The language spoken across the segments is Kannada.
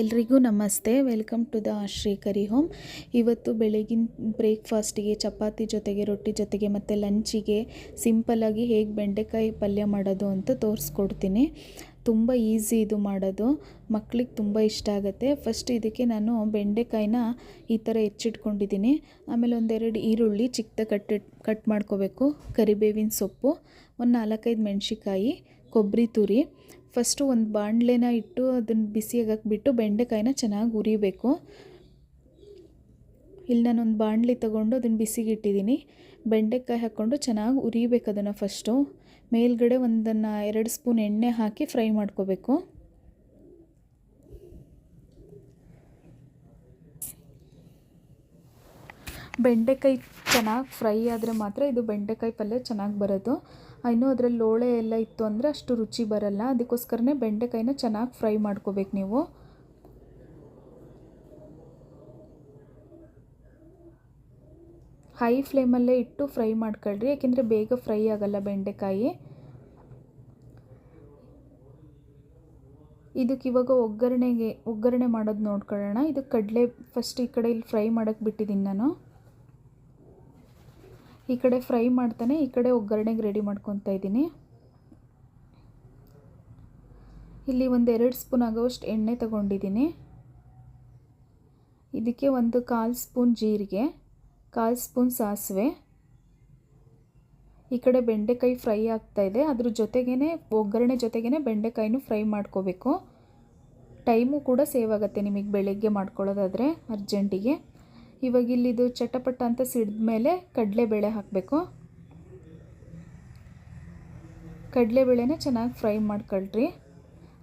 ಎಲ್ರಿಗೂ ನಮಸ್ತೆ. Welcome to the Shri curry home. ಇವತ್ತು ಬೆಳಗಿನ ಬ್ರೇಕ್ಫಾಸ್ಟಿಗೆ, ಚಪಾತಿ ಜೊತೆಗೆ, ರೊಟ್ಟಿ ಜೊತೆಗೆ ಮತ್ತು ಲಂಚಿಗೆ ಸಿಂಪಲ್ಲಾಗಿ ಹೇಗೆ ಬೆಂಡೆಕಾಯಿ ಪಲ್ಯ ಮಾಡೋದು ಅಂತ ತೋರಿಸ್ಕೊಡ್ತೀನಿ. ತುಂಬ ಈಸಿ ಇದು ಮಾಡೋದು. ಮಕ್ಳಿಗೆ ತುಂಬ ಇಷ್ಟ ಆಗುತ್ತೆ. ಫಸ್ಟ್ ಇದಕ್ಕೆ ನಾನು ಬೆಂಡೆಕಾಯಿನ ಈ ಥರ ಹೆಚ್ಚಿಟ್ಕೊಂಡಿದ್ದೀನಿ. ಆಮೇಲೆ ಒಂದೆರಡು ಈರುಳ್ಳಿ ಚಿಕ್ಕದ ಕಟ್ ಕಟ್ ಮಾಡ್ಕೋಬೇಕು. ಕರಿಬೇವಿನ ಸೊಪ್ಪು, ಒಂದು ನಾಲ್ಕೈದು ಮೆಣಸಿಕಾಯಿ ಕೊಬ್ಬರಿ ತುರಿ ಫಸ್ಟು ಒಂದು ಬಾಣಲೆನ ಇಟ್ಟು ಅದನ್ನು ಬಿಟ್ಟು ಬೆಂಡೆಕಾಯಿನ ಚೆನ್ನಾಗಿ ಉರಿಬೇಕು ಇಲ್ಲಿ ನಾನೊಂದು ಬಾಣಲಿ ತೊಗೊಂಡು ಅದನ್ನು ಬಿಸಿಗೆ ಇಟ್ಟಿದ್ದೀನಿ ಬೆಂಡೆಕಾಯಿ ಹಾಕ್ಕೊಂಡು ಚೆನ್ನಾಗಿ ಉರಿಬೇಕು ಅದನ್ನು ಫಸ್ಟು ಮೇಲ್ಗಡೆ ಒಂದನ್ನು ಎರಡು ಸ್ಪೂನ್ ಎಣ್ಣೆ ಹಾಕಿ ಫ್ರೈ ಮಾಡ್ಕೋಬೇಕು. ಬೆಂಡೆಕಾಯಿ ಚೆನ್ನಾಗಿ ಫ್ರೈ ಆದರೆ ಮಾತ್ರ ಇದು ಬೆಂಡೆಕಾಯಿ ಪಲ್ಯ ಚೆನ್ನಾಗಿ ಬರೋದು. ಇನ್ನೂ ಅದರಲ್ಲಿ ಲೋಳೆ ಎಲ್ಲ ಇತ್ತು ಅಂದರೆ ಅಷ್ಟು ರುಚಿ ಬರಲ್ಲ. ಅದಕ್ಕೋಸ್ಕರನೇ ಬೆಂಡೆಕಾಯಿನ ಚೆನ್ನಾಗಿ ಫ್ರೈ ಮಾಡ್ಕೋಬೇಕು ನೀವು. ಹೈ ಫ್ಲೇಮಲ್ಲೇ ಇಟ್ಟು ಫ್ರೈ ಮಾಡ್ಕೊಳ್ರಿ. ಯಾಕೆಂದರೆ ಬೇಗ ಫ್ರೈ ಆಗಲ್ಲ ಬೆಂಡೆಕಾಯಿ. ಇದಕ್ಕೆ ಇವಾಗ ಒಗ್ಗರಣೆಗೆ, ಒಗ್ಗರಣೆ ಮಾಡೋದು ನೋಡ್ಕೊಳ್ಳೋಣ. ಇದು ಕಡಲೆ ಫಸ್ಟ್ ಈ ಕಡೆ ಇಲ್ಲಿ ಫ್ರೈ ಮಾಡೋಕ್ಕೆ ಬಿಟ್ಟಿದ್ದೀನಿ ನಾನು. ಈ ಕಡೆ ಫ್ರೈ ಮಾಡ್ತಾನೆ, ಈ ಕಡೆ ಒಗ್ಗರಣೆಗೆ ರೆಡಿ ಮಾಡ್ಕೊತಾ ಇದ್ದೀನಿ. ಇಲ್ಲಿ ಒಂದು ಎರಡು ಸ್ಪೂನ್ ಆಗೋಷ್ಟು ಎಣ್ಣೆ ತಗೊಂಡಿದ್ದೀನಿ. ಇದಕ್ಕೆ ಒಂದು ಕಾಲು ಸ್ಪೂನ್ ಜೀರಿಗೆ, ಕಾಲು ಸ್ಪೂನ್ ಸಾಸಿವೆ. ಈ ಕಡೆ ಬೆಂಡೆಕಾಯಿ ಫ್ರೈ ಆಗ್ತಾ ಇದೆ, ಅದ್ರ ಜೊತೆಗೇ ಒಗ್ಗರಣೆ ಜೊತೆಗೇ ಬೆಂಡೆಕಾಯಿನೂ ಫ್ರೈ ಮಾಡ್ಕೋಬೇಕು. ಟೈಮು ಕೂಡ ಸೇವ್ ಆಗುತ್ತೆ ನಿಮಗೆ ಬೆಳಗ್ಗೆ ಮಾಡ್ಕೊಳ್ಳೋದಾದರೆ, ಅರ್ಜೆಂಟಿಗೆ. ಇವಾಗ ಇಲ್ಲಿದು ಚಟಪಟ ಅಂತ ಸಿಡಿದ ಮೇಲೆ ಕಡಲೆಬೇಳೆ ಹಾಕಬೇಕು. ಕಡಲೆಬೇಳೆನ ಚೆನ್ನಾಗಿ ಫ್ರೈ ಮಾಡ್ಕೊಳ್ರಿ.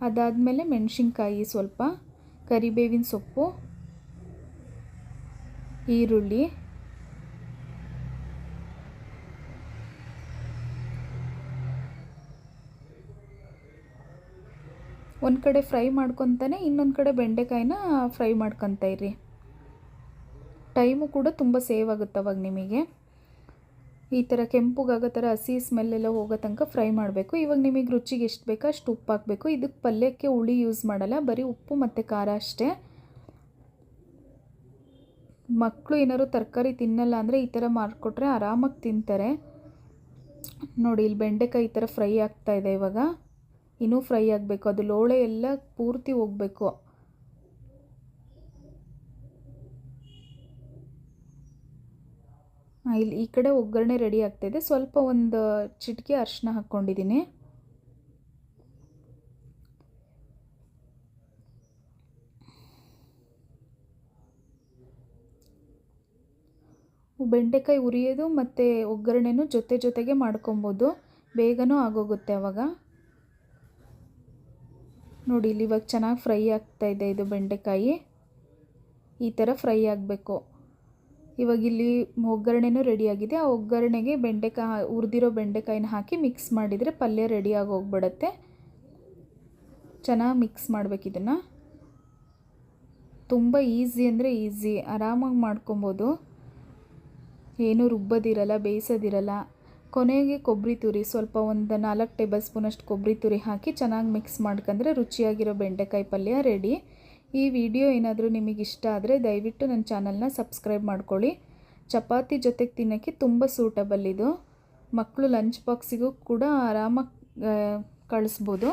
ಅದಾದಮೇಲೆ ಮೆಣಸಿನ್ಕಾಯಿ ಸ್ವಲ್ಪ, ಕರಿಬೇವಿನ ಸೊಪ್ಪು, ಈರುಳ್ಳಿ, ಒಂದು ಕಡೆ ಫ್ರೈ ಮಾಡ್ಕೊತಾನೆ, ಇನ್ನೊಂದು ಕಡೆ ಬೆಂಡೆಕಾಯಿನ ಫ್ರೈ ಮಾಡ್ಕೊತಾ ಇರಿ ಟೈಮು ಕೂಡ ತುಂಬ ಸೇವ್ ಆಗುತ್ತೆ ಅವಾಗ ನಿಮಗೆ. ಈ ಥರ ಕೆಂಪುಗಾಗೋ ಥರ ಹಸಿ ಸ್ಮೆಲ್ಲೆಲ್ಲ ಹೋಗೋ ತನಕ ಫ್ರೈ ಮಾಡಬೇಕು. ಇವಾಗ ನಿಮಗೆ ರುಚಿಗೆ ಎಷ್ಟು ಬೇಕೋ ಅಷ್ಟು ಉಪ್ಪು ಹಾಕಬೇಕು. ಇದಕ್ಕೆ ಪಲ್ಯಕ್ಕೆ ಹುಳಿ ಯೂಸ್ ಮಾಡಲ್ಲ, ಬರೀ ಉಪ್ಪು ಮತ್ತು ಖಾರ ಅಷ್ಟೇ. ಮಕ್ಕಳು ಏನಾದ್ರು ತರಕಾರಿ ತಿನ್ನಲ್ಲ ಅಂದರೆ ಈ ಥರ ಮಾಡಿಕೊಟ್ರೆ ಆರಾಮಾಗಿ ತಿಂತಾರೆ. ನೋಡಿ, ಇಲ್ಲಿ ಬೆಂಡೆಕಾಯಿ ಈ ಥರ ಫ್ರೈ ಆಗ್ತಾ ಇದೆ ಇವಾಗ. ಇನ್ನೂ ಫ್ರೈ ಆಗಬೇಕು. ಅದು ಲೋಳೆ ಎಲ್ಲ ಪೂರ್ತಿ ಹೋಗಬೇಕು. ಇಲ್ಲಿ ಈ ಕಡೆ ಒಗ್ಗರಣೆ ರೆಡಿ ಆಗ್ತಾಯಿದೆ ಸ್ವಲ್ಪ ಒಂದು ಚಿಟಿಕೆ ಅರಿಶಿನ ಹಾಕ್ಕೊಂಡಿದ್ದೀನಿ. ಬೆಂಡೆಕಾಯಿ ಉರಿಯೋದು ಮತ್ತು ಒಗ್ಗರಣೆನೂ ಜೊತೆ ಜೊತೆಗೆ ಮಾಡ್ಕೊಬೋದು. ಬೇಗನೂ ಆಗೋಗುತ್ತೆ ಅವಾಗ. ನೋಡಿ, ಇಲ್ಲಿ ಇವಾಗ ಚೆನ್ನಾಗಿ ಫ್ರೈ ಆಗ್ತಾಯಿದೆ ಇದು ಬೆಂಡೆಕಾಯಿ. ಈ ಥರ ಫ್ರೈ ಆಗಬೇಕು. ಇವಾಗ ಇಲ್ಲಿ ಒಗ್ಗರಣೆನೂ ರೆಡಿಯಾಗಿದೆ ಆ ಒಗ್ಗರಣೆಗೆ ಬೆಂಡೆಕಾಯಿ ಹುರಿದಿರೋ ಬೆಂಡೆಕಾಯಿನ ಹಾಕಿ ಮಿಕ್ಸ್ ಮಾಡಿದರೆ ಪಲ್ಯ ರೆಡಿಯಾಗಿ ಹೋಗ್ಬಿಡತ್ತೆ. ಚೆನ್ನಾಗಿ ಮಿಕ್ಸ್ ಮಾಡ್ಬೇಕು ಇದನ್ನು. ತುಂಬ ಈಸಿ ಅಂದರೆ ಈಸಿ ಆರಾಮಾಗಿ ಮಾಡ್ಕೊಬೋದು. ಏನೂ ರುಬ್ಬೋದಿರಲ್ಲ, ಬೇಯಿಸೋದಿರಲ್ಲ. ಕೊನೆಗೆ ಕೊಬ್ಬರಿ ತುರಿ, ಸ್ವಲ್ಪ ಒಂದು ನಾಲ್ಕು ಟೇಬಲ್ ಸ್ಪೂನಷ್ಟು ಕೊಬ್ಬರಿ ತುರಿ ಹಾಕಿ ಚೆನ್ನಾಗಿ ಮಿಕ್ಸ್ ಮಾಡ್ಕೊಂಡ್ರೆ ರುಚಿಯಾಗಿರೋ ಬೆಂಡೆಕಾಯಿ ಪಲ್ಯ ರೆಡಿ ಈ ವಿಡಿಯೋ ಏನಾದರೂ ನಿಮಗೆ ಇಷ್ಟ ಆದರೆ ದಯವಿಟ್ಟು ನನ್ನ ಚಾನಲ್ನ ಸಬ್ಸ್ಕ್ರೈಬ್ ಮಾಡ್ಕೊಳ್ಳಿ. ಚಪಾತಿ ಜೊತೆಗೆ ತಿನ್ನೋಕ್ಕೆ ತುಂಬ ಸೂಟಬಲ್ ಇದು. ಮಕ್ಕಳು ಲಂಚ್ ಬಾಕ್ಸಿಗೂ ಕೂಡ ಆರಾಮಾಗಿ ಕಳಿಸ್ಬೋದು.